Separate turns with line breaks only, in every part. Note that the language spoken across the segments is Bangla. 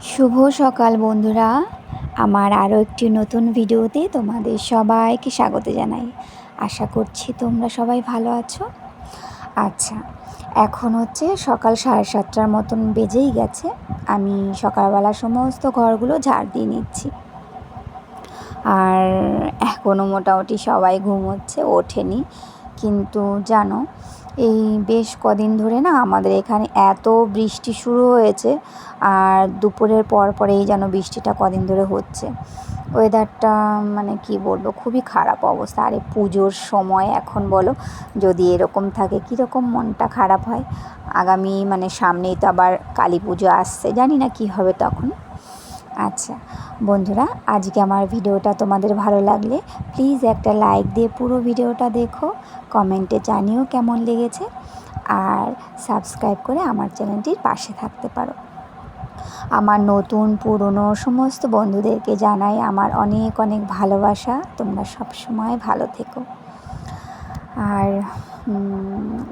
শুভ সকাল বন্ধুরা। আমার আরও একটি নতুন ভিডিওতে তোমাদের সবাইকে স্বাগত জানাই। আশা করছি তোমরা সবাই ভালো আছো। আচ্ছা এখন হচ্ছে সকাল সাড়ে সাতটার মতন বেজেই গেছে। আমি সকালবেলা সমস্ত ঘরগুলো ঝাড় দিয়ে নিচ্ছি। আর এখনও মোটামুটি সবাই ঘুমোচ্ছে, ওঠেনি। কিন্তু জানো এই বেশ কদিন ধরে না আমাদের এখানে এত বৃষ্টি শুরু হয়েছে আর দুপুরের পর পরেই যেন বৃষ্টিটা কদিন ধরে হচ্ছে। ওয়েদারটা মানে কি বলব, খুবই খারাপ অবস্থা। আরে পুজোর সময় এখন বলো, যদি এরকম থাকে কীরকম মনটা খারাপ হয়? আগামী মানে সামনেই তো আবার কালী পুজো আসছে, জানি না কী হবে তখন। আচ্ছা বন্ধুরা, আজকে আমার ভিডিওটা তোমাদের ভালো লাগলে প্লিজ একটা লাইক দিয়ে পুরো ভিডিওটা দেখো কমেন্টে জানিও কেমন লেগেছে আর সাবস্ক্রাইব করে আমার চ্যানেলটির পাশে থাকতে পারো। আমার নতুন, পুরনো সমস্ত বন্ধুদেরকে জানাই আমার অনেক অনেক ভালোবাসা, তোমরা সব সময় ভালো থেকো। আর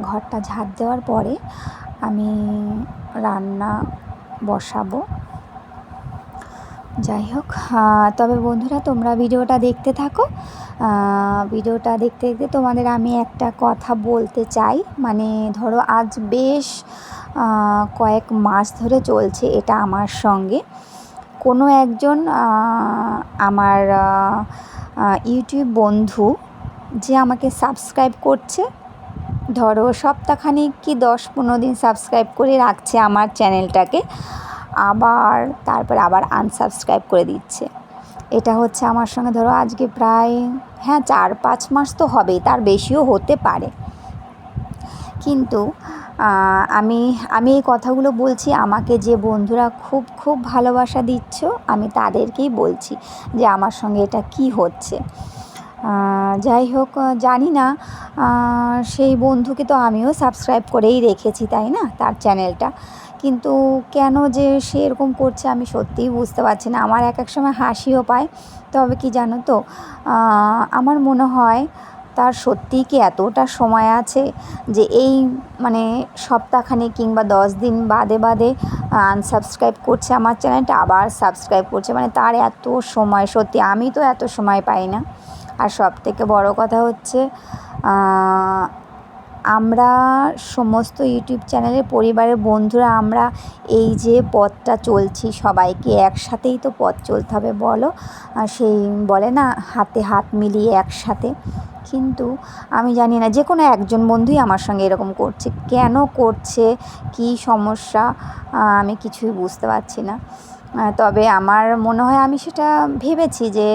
ঘরটা ঝাঁট দেওয়ার পরে আমি রান্না বসাবো। যাই হোক তবে বন্ধুরা তোমরা ভিডিওটা দেখতে থাকো। ভিডিওটা দেখতে দেখতে তোমাদের আমি একটা কথা বলতে চাই। মানে ধরো আজ বেশ কয়েক মাস ধরে চলছে এটা আমার সঙ্গে। কোনো একজন আমার ইউটিউব বন্ধু যে আমাকে সাবস্ক্রাইব করছে, ধরো সপ্তাহখানিক কি দশ পনেরো দিন সাবস্ক্রাইব করে রাখছে আমার চ্যানেলটাকে আবার তারপরে আবার আনসাবস্ক্রাইব করে দিচ্ছে। এটা হচ্ছে আমার সঙ্গে, ধরো আজকে প্রায় হ্যাঁ চার পাঁচ মাস তো হবেই, তার বেশিও হতে পারে। কিন্তু আমি আমি এই কথাগুলো বলছি, আমাকে যে বন্ধুরা খুব খুব ভালোবাসা দিচ্ছ, আমি তাদেরকেই বলছি যে আমার সঙ্গে এটা কি হচ্ছে। যাই হোক, জানি না সেই বন্ধুকে তো আমিও সাবস্ক্রাইব করেই রেখেছি, তাই না? তার চ্যানেলটা কিন্তু কেন যে সে এরকম করছে আমি সত্যিই বুঝতে পারছি না। আমার এক এক সময় হাসিও পায়। তবে কি জানো তো আমার মনে হয় তার সত্যিই কি এতটা সময় আছে যে এই মানে সপ্তাহখানে কিংবা দশ দিন বাদে বাদে আনসাবস্ক্রাইব করছে আমার চ্যানেলটা, আবার সাবস্ক্রাইব করছে। মানে তার এত সময়, সত্যি আমি তো এত সময় পাই না। আর সব থেকে বড় কথা হচ্ছে আমরা সমস্ত ইউটিউব চ্যানেলের পরিবারের বন্ধুরা, আমরা এই যে পথটা চলছি সবাইকে একসাথেই তো পথ চলতে হবে বলো। সেই বলে না, হাতে হাত মিলিয়ে একসাথে। কিন্তু আমি জানি না, যে কোনো একজন বন্ধুই আমার সঙ্গে এরকম করছে। কেন করছে? কি সমস্যা? আমি কিছুই বুঝতে পারছি না। তবে আমার মনে হয় আমি সেটা ভেবেছি যে,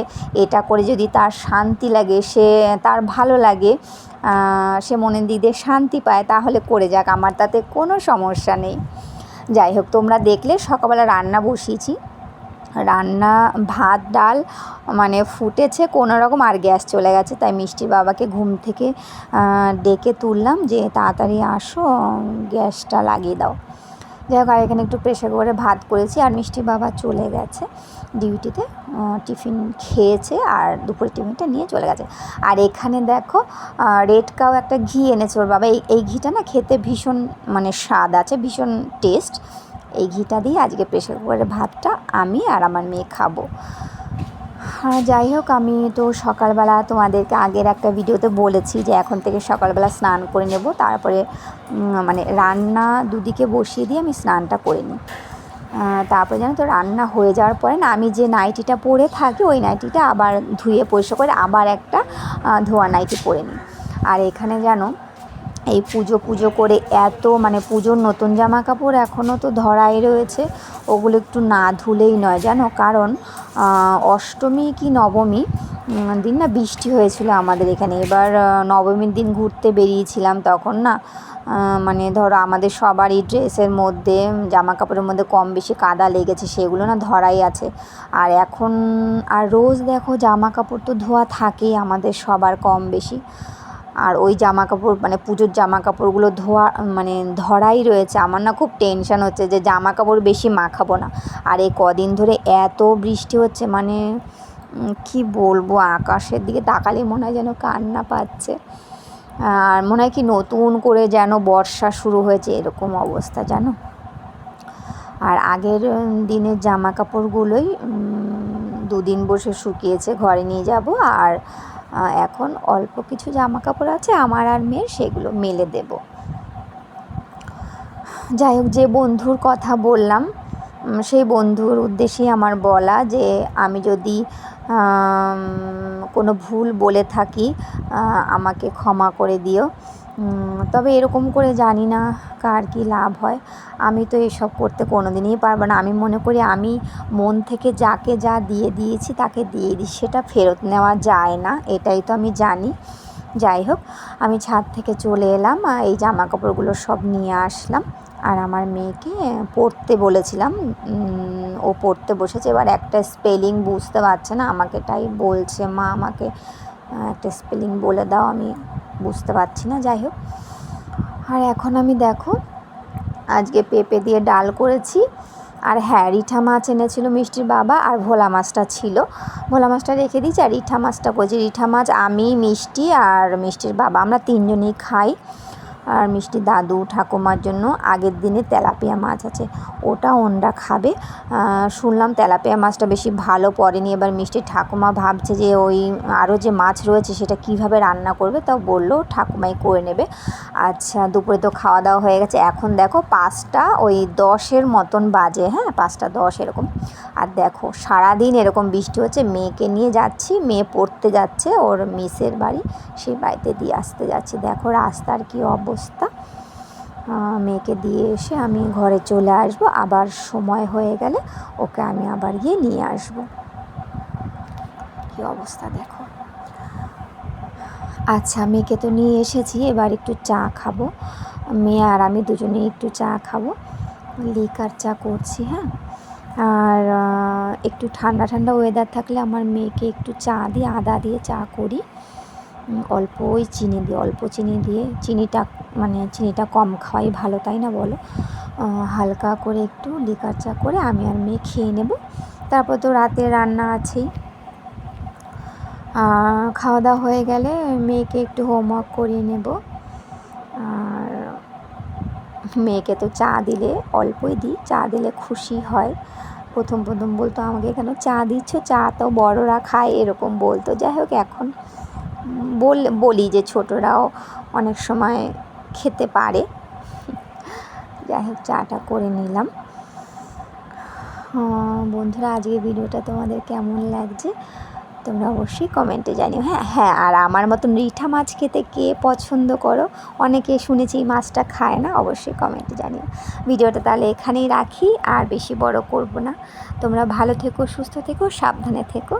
এটা করে যদি তার শান্তি লাগে, সে তার ভালো লাগে সে মনের দিক দিয়ে শান্তি পায়, তাহলে করে যাক, আমার তাতে কোনো সমস্যা নেই। যাই হোক, তোমরা দেখলে সকালবেলা রান্না বসিয়েছি। রান্না, ভাত, ডাল মানে ফুটেছে, কোনো রকম আর গ্যাস চলে গেছে, তাই মিষ্টির বাবাকে ঘুম থেকে ডেকে তুললাম যে তাড়াতাড়ি আসো, গ্যাসটা লাগিয়ে দাও। যাই হোক, আর এখানে একটু প্রেশার কুকারে ভাত করেছি আর মিষ্টি বাবা চলে গেছে ডিউটিতে টিফিন খেয়েছে আর দুপুরের টিফিনটা নিয়ে চলে গেছে। আর এখানে দেখো রেড কাউ একটা ঘি এনেছে ওর বাবা। এই এই ঘিটা না খেতে ভীষণ মানে স্বাদ আছে, ভীষণ টেস্ট এই ঘিটা দিয়ে আজকে প্রেশার কুকারের ভাতটা আমি আর আমার মেয়ে খাব। যাই হোক, আমি তো সকালবেলা তোমাদেরকে আগের একটা ভিডিওতে বলেছি যে এখন থেকে সকালবেলা স্নান করে নেব। তারপরে মানে রান্না দুদিকে বসিয়ে দিয়ে আমি স্নানটা করে নিই। তারপরে জানো তো, রান্না হয়ে যাওয়ার পরে না, আমি যে নাইটিটা পরে থাকি, ওই নাইটিটা আবার ধুয়ে পরিষ্কার করে আবার একটা ধোয়া নাইটি পরে নিই। আর এখানে জানো এই পুজো পুজো করে এত মানে পুজোর নতুন জামা কাপড় এখনও তো ধরাই রয়েছে। ওগুলো একটু না ধুলেই নয়, জানো? কারণ অষ্টমী কি নবমী? দিন না বৃষ্টি হয়েছিল আমাদের এখানে। এবার নবমীর দিন ঘুরতে বেরিয়েছিলাম তখন না মানে ধরো আমাদের সবারই ড্রেসের মধ্যে জামা কাপড়ের মধ্যে কম বেশি কাদা লেগেছে, সেগুলো না ধরাই আছে। আর এখন, আর রোজ দেখো জামা কাপড় তো ধোয়া থাকেই আমাদের সবার কম বেশি। আর ওই জামা কাপড় মানে পুজোর জামা কাপড়গুলো ধোয়া মানে ধরাই রয়েছে। আমার না খুব টেনশান হচ্ছে যে জামা কাপড় বেশি মাখাবো না। আর এই কদিন ধরে এত বৃষ্টি হচ্ছে মানে কি বলব, আকাশের দিকে তাকালেই মনে হয় যেন কান্না পাচ্ছে। আর মনে হয় কি নতুন করে যেন বর্ষা শুরু হয়েছে, এরকম অবস্থা, জানো? আর আগের দিনের জামা কাপড়গুলোই দুদিন বসে শুকিয়েছে, ঘরে নিয়ে যাব আর এখন অল্প কিছু জামা কাপড় আছে, আমার আর মেয়ের সেগুলো মেলে দেবো। যাই হোক, যে বন্ধুর কথা বললাম সেই বন্ধুর উদ্দেশ্যেই আমার বলা যে আমি যদি কোনো ভুল বলে থাকি আমাকে ক্ষমা করে দিও। তবে এরকম করে জানি না কার কী লাভ হয়। আমি তো এসব করতে কোনো দিনই পারব না। আমি মনে করি আমি মন থেকে যাকে যা দিয়ে দিয়েছি তাকে দিয়ে দিই, সেটা ফেরত নেওয়া যায় না, এটাই তো আমি জানি। যাই হোক, আমি ছাদ থেকে চলে এলাম এই জামা কাপড়গুলো সব নিয়ে আসলাম। আর আমার মেয়েকে পড়তে বলেছিলাম ও পড়তে বসেছে। এবার একটা স্পেলিং বুঝতে পারছে না, আমাকে তাই বলছে, মা, আমাকে একটা স্পেলিং বলে দাও, আমি বুঝতে পারছি না, যাই হোক। আর এখন আমি দেখো, আজকে পেঁপে দিয়ে ডাল করেছি। আর হ্যাঁ রিঠা মাছ এনেছিল মিষ্টির বাবা আর ভোলা মাছটা ছিল। ভোলা মাছটা রেখে দিয়েছি আর রিঠা মাছটা করছি রিঠা মাছ আমি, মিষ্টি আর মিষ্টির বাবা, আমরা তিনজনেই খাই। আর মিষ্টি দাদু ঠাকুমার জন্য আগের দিনে তেলাপিয়া মাছ আছে। ওটা ওনরা খাবে। শুনলাম তেলাপিয়া মাছটা বেশি ভালো পড়েনি। এবার মিষ্টির ঠাকুমা ভাবছে যে ওই আরও যে মাছ রয়েছে সেটা কীভাবে রান্না করবে, তাও বলল ঠাকুমাই করে নেবে। আচ্ছা দুপুরে তো খাওয়া দাওয়া হয়ে গেছে। এখন দেখো পাঁচটা, ওই দশের মতন বাজে হ্যাঁ? পাঁচটা দশ এরকম। আর দেখো, সারাদিন এরকম বৃষ্টি হচ্ছে। মেয়েকে নিয়ে যাচ্ছি, মেয়ে পড়তে যাচ্ছে, ওর মিসের বাড়ি সেই বাড়িতে দিয়ে আসতে যাচ্ছি। দেখো রাস্তার কি অবস্থা আহ, মেয়েকে দিয়ে এসে আমি ঘরে চলে আসব। আবার সময় হয়ে গেলে ওকে আমি আবার গিয়ে নিয়ে আসব। কি অবস্থা দেখো। আচ্ছা মেয়েকে তো নিয়ে এসেছি এবার একটু চা খাব। মেয়ে আর আমি দুজনেই একটু চা খাব। লিকার চা করছি হ্যাঁ। আর একটু ঠান্ডা ঠান্ডা ওয়েদার থাকলে আমার মেয়েকে একটু চা দিয়ে আদা দিয়ে চা করি। অল্প ওই চিনি দিয়ে অল্প চিনি দিয়ে চিনিটা মানে চিনিটা কম খাওয়াই ভালো, তাই না বলো? হালকা করে একটু লিকার চা করে আমি আর মেয়ে খেয়ে নেব। তারপর তো রাতে রান্না আছেই। খাওয়া দাওয়া হয়ে গেলে মেয়েকে একটু হোমওয়ার্ক করিয়ে নেব। আর মেয়েকে তো চা দিলে অল্পই দিই, চা দিলে খুশি হয়। প্রথম প্রথম বলতো, আমাকে কেন চা দিচ্ছ? চা তো বড়রা খায়, এরকম বলতো। যাই হোক, এখন বল, বলি যে ছোটরাও অনেক সময় খেতে পারে। যাই হোক, চাটা করে নিলাম। বন্ধুরা আজকে ভিডিওটা তোমাদের কেমন লাগছে? তোমরা অবশ্যই কমেন্টে জানিও। হ্যাঁ হ্যাঁ আর আমার মতন রিঠা মাছ খেতে কে পছন্দ করো? অনেকে শুনেছি এই মাছটা খায় না, অবশ্যই কমেন্টে জানিও। ভিডিওটা তাহলে এখানেই রাখি, আর বেশি বড় করব না। তোমরা ভালো থেকো, সুস্থ থেকো, সাবধানে থেকো।